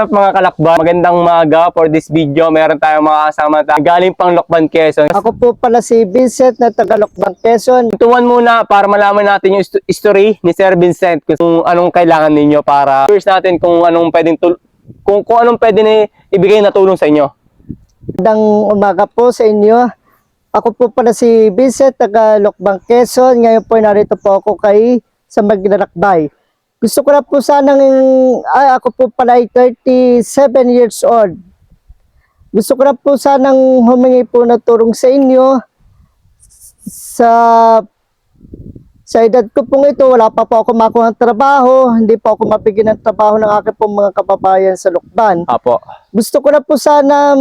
Up mga kalakba? Magandang maga for this video. Meron tayong mga kasama tayo galing pang Lokban, Quezon. Ako po pala si Vincent na tagalokbang Quezon. Tuwan muna para malaman natin yung histo- history ni Sir Vincent kung anong kailangan ninyo para first natin kung anong pwedeng kung, kung anong pwede ni ibigay na tulong sa inyo. Magandang umaga po sa inyo. Ako po pala si Vincent, taga Lokbang Quezon. Ngayon po narito po ako kay sa Maglalakbay. Gusto ko na po sanang, ay ako po pala ay 37 years old. Gusto ko na po sanang humingi po na tulong sa inyo sa sa edad ko pong ito, wala pa po ako makuha ng trabaho, hindi pa ako mabigyan ng trabaho ng aking pong mga kababayan sa Lukban Apo. gusto ko na po sana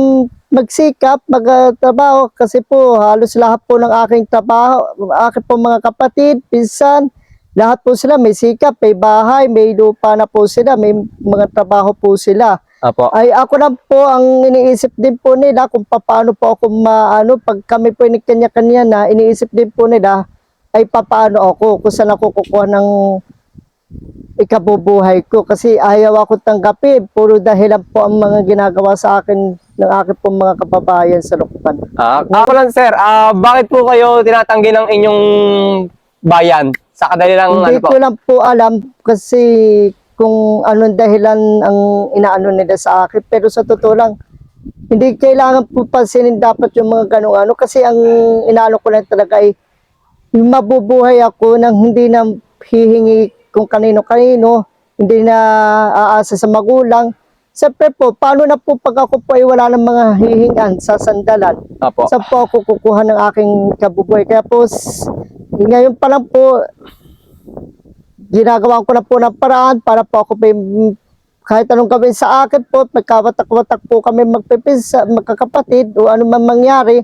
magsikap, magtrabaho kasi po halos lahat po ng aking trabaho, aking po mga kapatid, pinsan, lahat po sila may sikap, may bahay, may lupa na po sila, may mga trabaho po sila. Apo. Ay ako lang po ang iniisip din po nila kung paano po ako maano pag kami po kanya-kanya na iniisip din po nila ay papaano ako kung saan ako kukuha ng ikabubuhay ko kasi ayaw ako tanggapin. Puro dahilan po ang mga ginagawa sa akin ng aking po mga kababayan sa Lukban. Ah, ako lang sir, ah, bakit po kayo tinatanggi ng inyong bayan? Sa kadalilang ano Hindi po? ko lang po alam kasi kung anong dahilan ang inaano nila sa akin. Pero sa totoo lang, hindi kailangan po pansinin dapat yung mga ganong ano kasi ang inaano ko lang talaga ay yung mabubuhay ako nang hindi na hihingi kung kanino-kanino, hindi na aasa sa magulang. Siyempre po, paano na po pag ako po ay wala ng mga hihingan sa sandalan? Apo. Saan po ako kukuha ng aking kabubuhay? Kaya po, ngayon pa lang po, ginagawa ko na po ng paraan para po ako may, kahit anong gawin sa akin po, magkawatak-watak po kami magpipinsa, magkakapatid o ano man mangyari,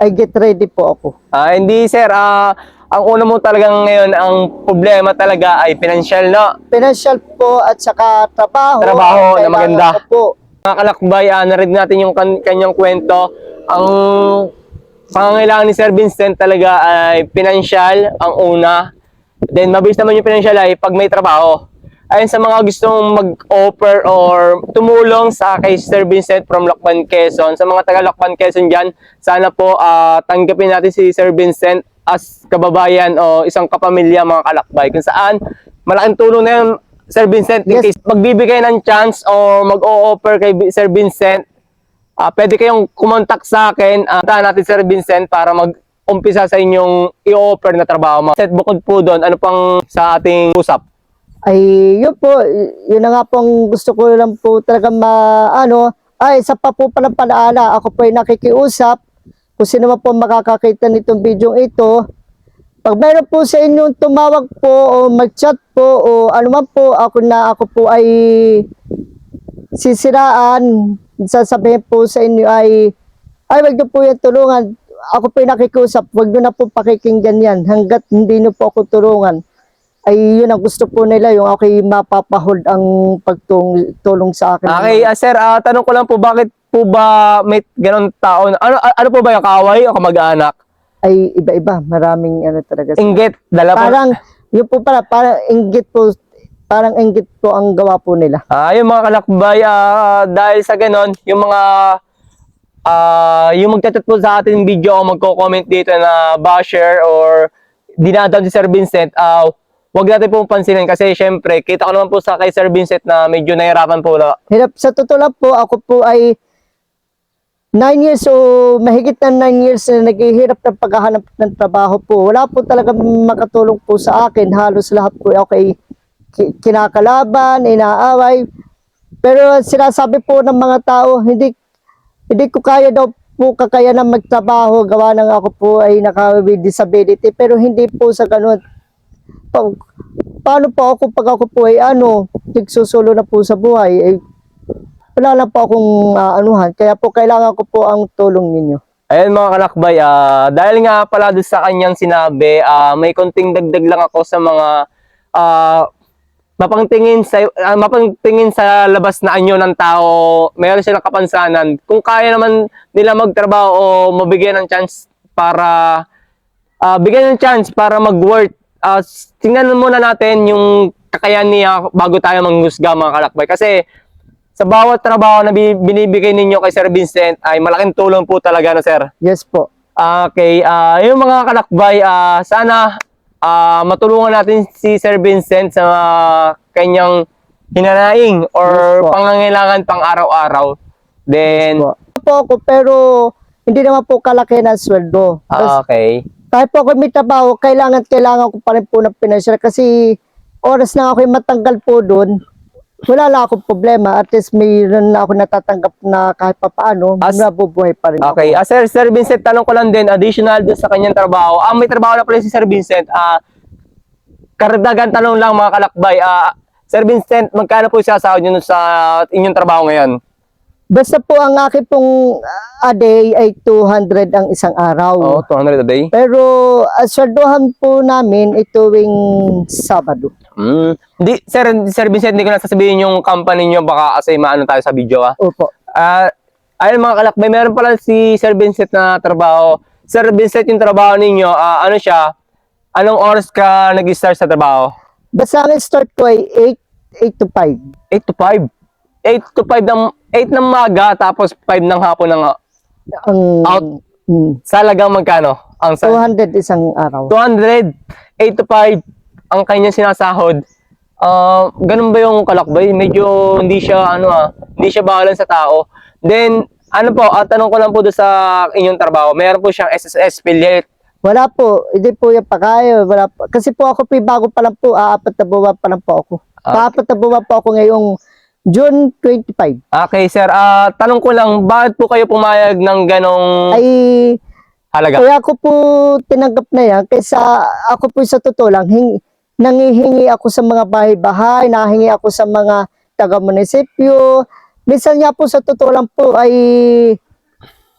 ay get ready po ako. Ah, hindi sir, ah, ang una mo talagang ngayon, ang problema talaga ay financial, no? Financial po at saka trabaho. Trabaho na maganda. Po. Mga kalakbay, uh, narinig natin yung kan- kanyang kwento. Ang pangangailangan ni Sir Vincent talaga ay financial, ang una. Then, mabilis naman yung financial ay pag may trabaho. Ayun sa mga gustong mag-offer or tumulong sa kay Sir Vincent from Lokban, Quezon. Sa mga taga Lokban, Quezon dyan, sana po ah, tanggapin natin si Sir Vincent as kababayan o isang kapamilya mga kalakbay. Kung saan, malaking tulong na yun, Sir Vincent, in Yes. case magbibigay ng chance or mag-o-offer kay Sir Vincent, ah pwede kayong kumontak sa akin. Uh, natin Sir Vincent para mag-umpisa sa inyong i-offer na trabaho. Set bukod po doon, ano pang sa ating usap? Ay, yun po, yun na nga pong gusto ko lang po talaga ma, ano, ay, isa pa po palang palaala, ako po ay nakikiusap, kung sino man po makakakita nitong video ito, pag meron po sa inyong tumawag po o mag-chat po o ano man po, ako na ako po ay sisiraan, sasabihin po sa inyo ay, ay, wag po yan tulungan. Ako po ay nakikiusap, wag niyo na po pakikinggan yan hanggat hindi niyo po ako tulungan ay yun ang gusto po nila, yung okay mapapahold ang pagtulong sa akin. Okay, ah, sir, ah, tanong ko lang po, bakit po ba may ganun tao? na- Ano, ano po ba yung kaaway o kamag-anak? Ay iba-iba, maraming ano talaga. Inggit, dala po. Parang, yun po pala, parang inggit po, parang inggit po ang gawa po nila. Ah, yung mga kalakbay, ah, dahil sa ganon, yung mga ah, yung magchat po sa ating video o magko-comment dito na basher or dinadam si Sir Vincent, ah, wag natin pong pansinin kasi syempre, kita ko naman po sa kay Sir Vincent na medyo nahirapan po na Hirap, sa totoo lang po, ako po ay 9 years o mahigit na 9 years na naghihirap ng paghahanap ng trabaho po. Wala po talaga makatulong po sa akin. Halos lahat po okay ki- kinakalaban, inaaway. Pero sinasabi po ng mga tao, hindi hindi ko kaya daw po kakaya na magtrabaho gawa ng ako po ay naka with disability pero hindi po sa ganun. Pa- paano po ako pag ako po ay ano, nagsusulo na po sa buhay, ay wala lang po akong ah, anuhan. Kaya po kailangan ko po ang tulong ninyo. Ayan mga kalakbay, ah, dahil nga pala doon sa kanyang sinabi, ah, may konting dagdag lang ako sa mga ah, mapangtingin sa ah, mapangtingin sa labas na anyo ng tao, meron silang kapansanan. Kung kaya naman nila magtrabaho o mabigyan ng chance para ah, bigyan ng chance para mag-work. S- tingnan muna natin yung kakayahan niya bago tayo manghusga mga kalakbay kasi sa bawat trabaho na bi- binibigay ninyo kay Sir Vincent ay malaking tulong po talaga na sir. Yes po. Okay, ah yung mga kalakbay, ah sana ah matulungan natin si Sir Vincent sa kanyang hinanaing or Yes po. pangangailangan pang araw-araw. Then, po. po ako pero hindi naman po kalaki ng sweldo. ah, okay. kahit po ako may trabaho, kailangan kailangan ko pa rin po ng financial kasi oras na ako matanggal po doon, wala lang akong problema. At least mayroon na ako natatanggap na kahit pa paano, As- nabubuhay pa rin Okay, ah, Sir, Sir Vincent, tanong ko lang din, additional doon sa kanyang trabaho. Ah, may trabaho na pala si Sir Vincent. Ah, kardagan tanong lang mga kalakbay. Ah, Sir Vincent, magkano po siya sahod niyo sa inyong trabaho ngayon? Basta po ang akin pong ah, a day ay 200 ang isang araw. Oh, 200 a day. Pero uh, sweldohan po namin ay tuwing Sabado. Mm. Di, Sir, Sir Vincent, hindi ko na sasabihin yung company niyo baka kasi maano tayo sa video ah. Opo. Ah, ayun mga kalakbay, meron pala si Sir Vincent na trabaho. Sir Vincent, yung trabaho ninyo, ah, ano siya? Anong oras ka nag-start sa trabaho? Basta ang start ko ay 8, 8 to 5. 8 to 5. 8 to 5 ng 8 ng maga tapos 5 ng hapon ng Ang Out. mm, salagang magkano? Ang sa 200 isang araw. 200, 8 to 5 ang kanyang sinasahod. Ah, ganun ba yung kalakbay? Medyo hindi siya ano ah, hindi siya bahalan sa tao. Then ano po, ah, tanong ko lang po doon sa inyong trabaho. Meron po siyang SSS affiliate. Wala po, hindi po yung pakayo. Wala po. Kasi po ako, po, bago pa lang po, aapat na buwan pa lang po ako. Ah. Aapat na buwan po ako ngayong June 25. Okay, sir. Ah, tanong ko lang, bakit po kayo pumayag ng ganong Ay, halaga? kaya ako po tinanggap na yan. Kaysa ako po sa totoo lang, hingi, nangihingi ako sa mga bahay-bahay, nahingi ako sa mga taga-munisipyo. Minsan nga po sa totoo lang po ay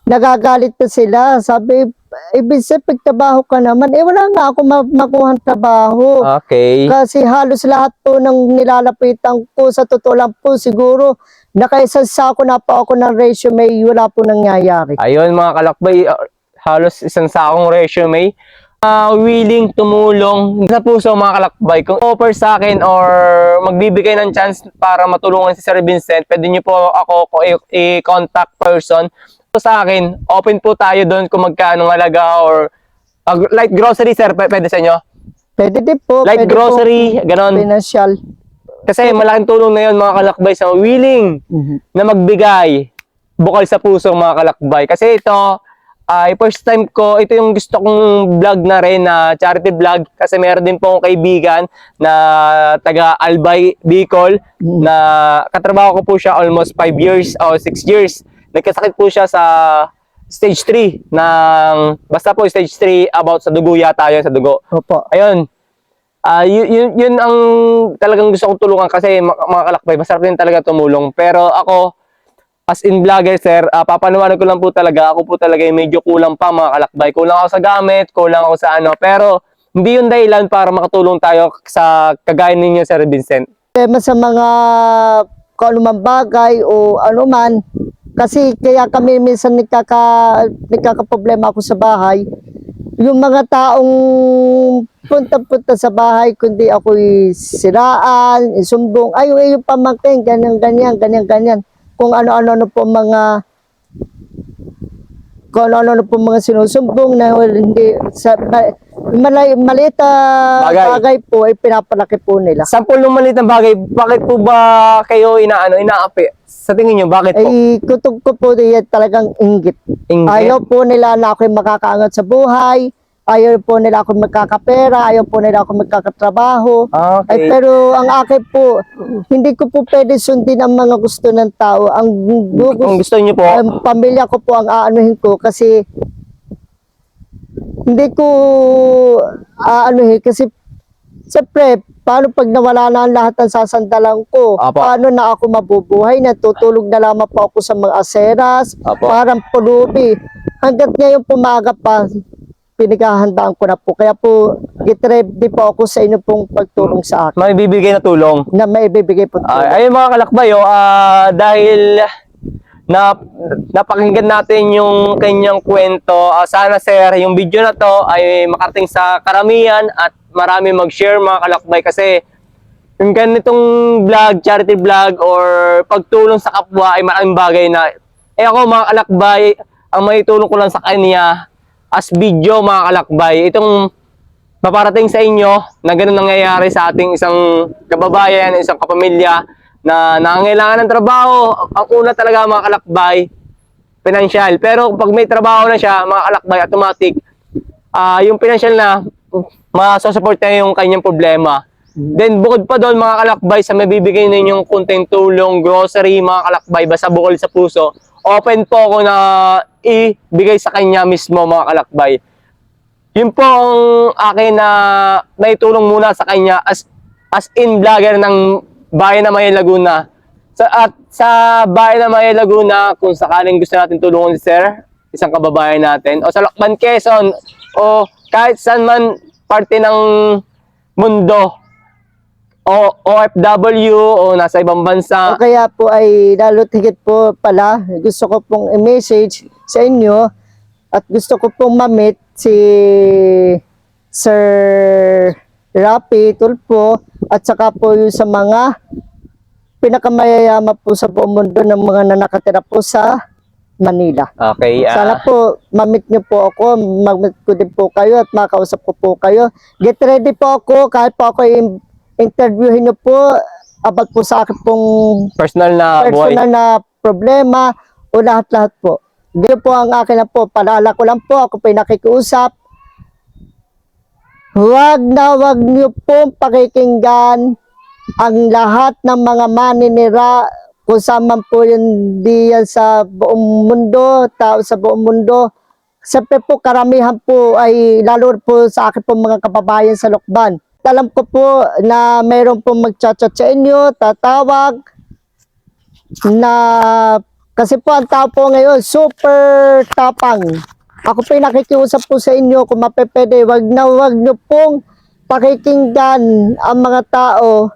nagagalit na sila. Sabi, ibig sabihin, pagtrabaho ka naman, eh wala nga ako ma- makuha trabaho. Okay. Kasi halos lahat po ng nilalapitan ko, sa totoo lang po, siguro, nakaisang sako na po ako ng resume, wala po nangyayari. Ayun mga kalakbay, ah, halos isang sakong resume. Ah, willing tumulong sa puso mga kalakbay. Kung offer sa akin or magbibigay ng chance para matulungan si Sir Vincent, pwede niyo po ako i-contact person. So, sa akin, open po tayo doon kung magkano halaga or ah, light grocery sir, pwede sa inyo? Pwede din po. Light pwede grocery, po, ganon. Financial. Kasi malaking tulong na yun mga kalakbay sa willing na magbigay bukal sa puso mga kalakbay. Kasi ito, ay first time ko, ito yung gusto kong vlog na rin na charity vlog kasi meron din po akong kaibigan na taga Albay Bicol na katrabaho ko po siya almost 5 years o 6 years. Nagkasakit po siya sa stage 3 ng basta po stage 3 about sa dugo yata yun sa dugo. Opo. Ayun. Ah, yun, yun, yun ang talagang gusto kong tulungan kasi mga kalakbay, masarap din talaga tumulong. Pero ako, as in vlogger sir, ah, papanawanan ko lang po talaga, ako po talaga medyo kulang pa mga kalakbay. Kulang ako sa gamit, kulang ako sa ano, pero hindi yun dahilan para makatulong tayo sa kagaya ninyo Sir Vincent. Tema sa mga kung anumang bagay o anuman, kasi kaya kami minsan nagkaka, nagkakaproblema ako sa bahay, yung mga taong punta-punta sa bahay, kundi ako'y siraan, isumbong, ay, yung pamangkin, ganyan, ganyan, ganyan, ganyan. Kung ano-ano na po mga kung ano-ano na po mga sinusumbong na hindi sa ma- malay, maliit na Bagay. bagay. po ay pinapalaki po nila. Sampul ng maliit na bagay, bakit po ba kayo inaano, inaapi? Sa tingin nyo, bakit po? Ay kutog ko po diyan talagang inggit. Inggit? Ayaw po nila na ako'y makakaangat sa buhay. Ayaw po nila ako magkakapera. Ayaw po nila ako magkakatrabaho. Okay. Ay, pero ang akin po, hindi ko po pwede sundin ang mga gusto ng tao. Ang gusto, gusto niyo po, ang pamilya ko po ang aanuhin ko kasi hindi ko aanuhin kasi Siyempre, paano pag nawala na ang lahat ng sasandalan ko? Apo. Paano na ako mabubuhay? Natutulog na lamang po ako sa mga aseras, Apo. parang pulubi. Hanggat ngayon pumaga pa, pinaghahandaan ko na po. Kaya po, gitreb di po ako sa inyo pong pagtulong sa akin may bibigay na tulong. na maibibigay po tulong. Ay, ayun mga kalakbay, oh, ah, dahil na napakinggan natin yung kanyang kwento. Ah, sana sir, yung video na to ay makarating sa karamihan at marami mag-share mga kalakbay kasi yung ganitong vlog, charity vlog, or pagtulong sa kapwa ay malaking bagay na, eh ako mga kalakbay, ang may tulong ko lang sa kanya as video mga kalakbay, itong paparating sa inyo na ganun nangyayari sa ating isang kababayan, isang kapamilya na nangangailangan ng trabaho. Ang una talaga mga kalakbay, financial. Pero pag may trabaho na siya, mga kalakbay, automatic, ah yung financial na, masasupport niya yung kanyang problema. Then bukod pa doon mga kalakbay sa mabibigay ninyong kunting tulong, grocery, mga kalakbay, basta bukol sa puso, open po ako na ibigay sa kanya mismo mga kalakbay. Yun po ang akin na naitulong muna sa kanya as as in vlogger ng Bayan na Maya Laguna. Sa, at sa Bayan na Maya Laguna, kung sakaling gusto natin tulungan si Sir, isang kababayan natin, o sa Lokban, Quezon, o kahit saan man parte ng mundo, o OFW, o nasa ibang bansa, O kaya po ay lalo't higit po pala, gusto ko pong i-message sa inyo at gusto ko pong mamit si Sir Rapi Tulpo at saka po yung sa mga pinakamayayama po sa buong mundo ng mga na nakatira po sa Manila. Okay, ah, Sana po mamit niyo po ako, mamit ko din po kayo at makausap ko po kayo. Get ready po ako kahit po ako interviewin niyo po about po sa akin pong personal na buhay. personal na problema o lahat-lahat po. Ganyan po ang akin na po. Paalala ko lang po, ako po nakikiusap. Huwag na huwag niyo po pakikinggan ang lahat ng mga maninira kung saan man po yun diyan sa buong mundo, tao sa buong mundo. Siyempre po karamihan po ay lalo po sa akin po mga kababayan sa Lokban. Alam ko po na mayroon po magchat-chat sa inyo, tatawag, na kasi po ang tao po ngayon super tapang. Ako po nakikiusap po sa inyo kung mapepede, wag na wag nyo pong pakikinggan ang mga tao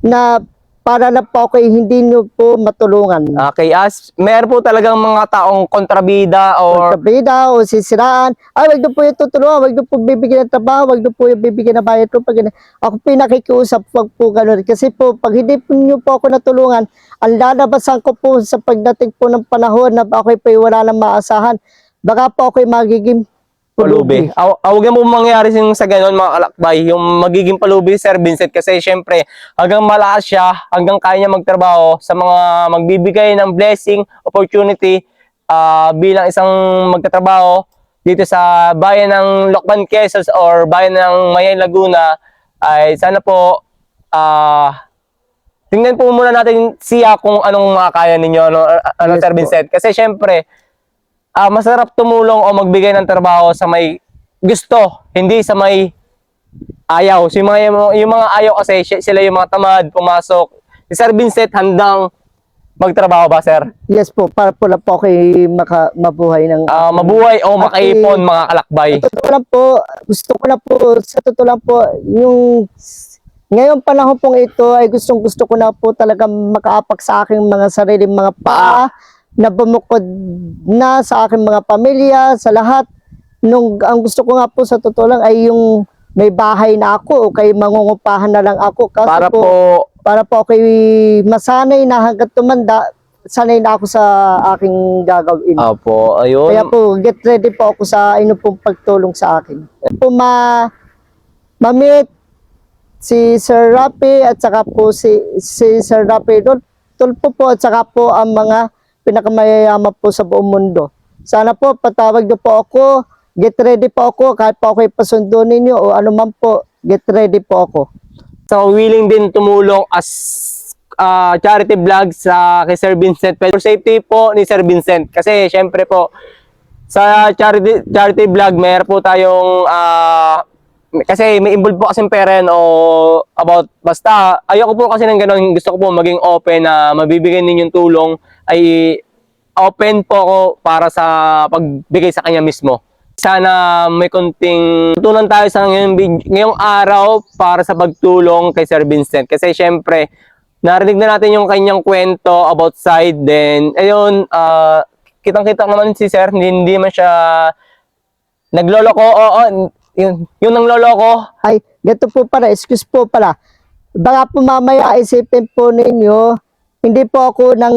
na para na po ako hindi nyo po matulungan. Okay, as meron po talagang mga taong kontrabida or Kabida o sisiraan, ay wag nyo po yung tutulungan, wag nyo po bibigyan ng trabaho, wag nyo po yung bibigyan ng bayad po. Pag, ako po nakikiusap, wag po ganun. Kasi po, pag hindi po nyo po ako natulungan, ang lalabasan ko po sa pagdating po ng panahon na ako po wala nang maasahan, baka po ako yung magiging palubi. Aw, awag mo mangyari sin sa ganon mga kalakbay, yung magiging palubi si Sir Vincent kasi syempre hanggang malakas siya, hanggang kaya niya magtrabaho sa mga magbibigay ng blessing, opportunity ah, bilang isang magtatrabaho dito sa bayan ng Lokban, Quezon or bayan ng Mayay, Laguna ay sana po ah tingnan po muna natin siya kung anong makakaya ninyo ano, ano Yes Sir po. Vincent kasi syempre ah masarap tumulong o magbigay ng trabaho sa may gusto, hindi sa may ayaw. So, yung mga, yung mga ayaw kasi, si- sila yung mga tamad, pumasok. Si Sir Vincent, handang magtrabaho ba, Sir? Yes po, para po lang po yung maka, mabuhay ng... Ah, mabuhay o makaipon, mga kalakbay. Sa totoo lang po, gusto ko na po, sa totoo lang po, yung ngayong panahon pong ito ay gustong gusto ko na po talaga makaapak sa aking mga sariling mga paa na bumukod na sa aking mga pamilya, sa lahat. Nung, ang gusto ko nga po sa totoo lang ay yung may bahay na ako o kay mangungupahan na lang ako. Kaso Para po, po, para po ako masanay na hanggat tumanda, sanay na ako sa aking gagawin. Opo, ayun. Kaya po, get ready po ako sa inyo pong pagtulong sa akin. Po ma mamit si Sir Rapi at saka po si, si Sir Rapi Tulpo po at saka po ang mga pinakamayayaman po sa buong mundo. Sana po patawag niyo po ako, get ready po ako kahit po ako ipasundo ninyo o ano man po, get ready po ako. So, willing din tumulong as ah, charity vlog sa kay Sir Vincent. For safety po ni Sir Vincent. Kasi, syempre po, sa charity charity vlog, mayroon po tayong ah, kasi may involved po kasing parent o about basta ayoko po kasi ng ganun gusto ko po maging open na mabibigyan ninyong tulong ay open po ako para sa pagbigay sa kanya mismo. Sana may konting tutunan tayo sa ngayong, ngayong araw para sa pagtulong kay Sir Vincent. Kasi syempre, narinig na natin yung kanyang kwento about side. Then, ayun, ah, kitang-kita naman si Sir, hindi, hindi man siya nagloloko. Oo, yun, yung nangloloko. Ay, ganito po pala, excuse po pala. baka po mamaya isipin po ninyo, hindi po ako nang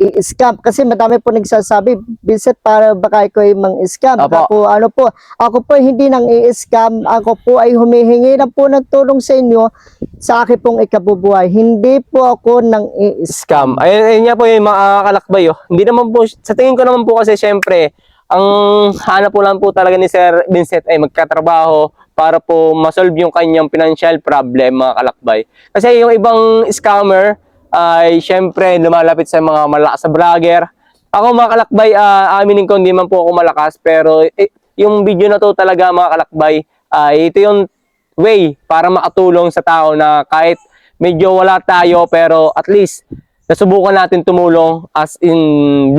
i-scam kasi madami po nagsasabi Vincent para baka ikaw ay mang-scam baka Apo. po ano po ako po hindi nang i-scam ako po ay humihingi na po ng tulong sa inyo sa akin pong ikabubuhay hindi po ako nang i-scam scam. Ayun, ayun nga po yung mga kalakbay. Oh. Hindi naman po, sa tingin ko naman po kasi syempre, ang hanap po lang po talaga ni Sir Vincent ay magkatrabaho para po masolve yung kanyang financial problem mga kalakbay. Kasi yung ibang scammer ay syempre lumalapit sa mga malakas sa vlogger. Ako mga kalakbay, ah, aminin ko hindi man po ako malakas pero eh, yung video na to talaga mga kalakbay, ay ito yung way para makatulong sa tao na kahit medyo wala tayo pero at least nasubukan natin tumulong as in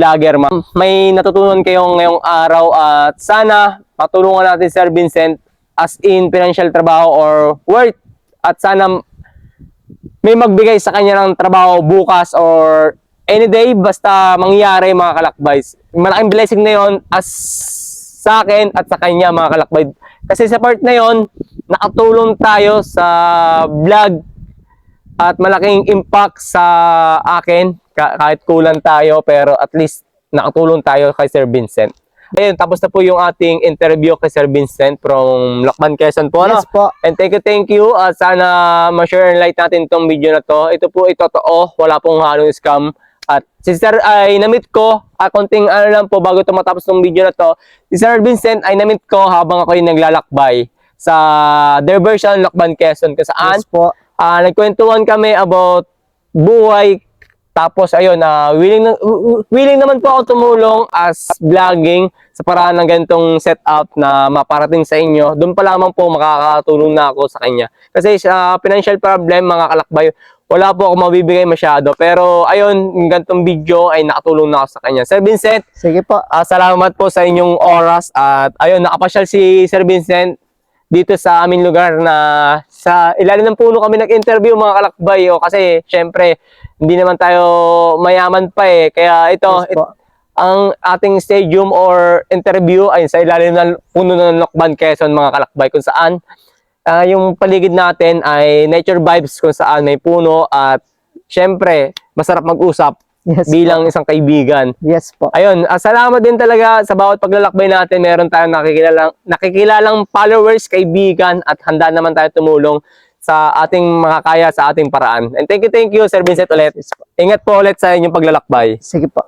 vlogger ma'am. May natutunan kayo ngayong araw at sana matulungan natin Sir Vincent as in financial trabaho or work at sana may magbigay sa kanya ng trabaho bukas or any day basta mangyari mga kalakbays. Malaking blessing na yon as sa akin at sa kanya mga kalakbay. Kasi sa part na yon nakatulong tayo sa vlog at malaking impact sa akin ka- kahit kulang tayo pero at least nakatulong tayo kay Sir Vincent. Ayun, tapos na po yung ating interview kay Sir Vincent from Lakban, Quezon po. Ano? yes po And thank you, thank you. At sana ma-share and like natin itong video na to. Ito po ay totoo. Wala pong halong scam. At si Sir ay namit ko, ah, konting ano lang po bago ito matapos ng video na to. Si Sir Vincent ay namit ko habang ako yung naglalakbay sa their version Lakban Quezon kung saan yes po ah nagkwentuhan kami about buhay. Tapos ayun, na willing, na, willing naman po ako tumulong as vlogging sa paraan ng ganitong setup na maparating sa inyo. Doon pa lamang po makakatulong na ako sa kanya. Kasi sa financial problem, mga kalakbay, wala po ako mabibigay masyado. Pero ayun, yung ganitong video ay nakatulong na ako sa kanya. Sir Vincent, sige po Ah, salamat po sa inyong oras at ayun, nakapasyal si Sir Vincent dito sa aming lugar na sa ilalim ng puno kami nag-interview mga kalakbay o kasi syempre hindi naman tayo mayaman pa eh. Kaya ito yes po. ang ating stadium or interview ay sa ilalim ng puno ng Lokban Quezon mga kalakbay kung saan ah, yung paligid natin ay nature vibes kung saan may puno at syempre masarap mag-usap yes bilang isang kaibigan po. yes po Ayun, ah, salamat din talaga sa bawat paglalakbay natin. Meron tayong nakikilalang, nakikilalang followers, kaibigan, at handa naman tayo tumulong sa ating mga kaya sa ating paraan. And thank you, thank you, Sir Vincent ulit. yes po Ingat po ulit sa inyong paglalakbay. sige po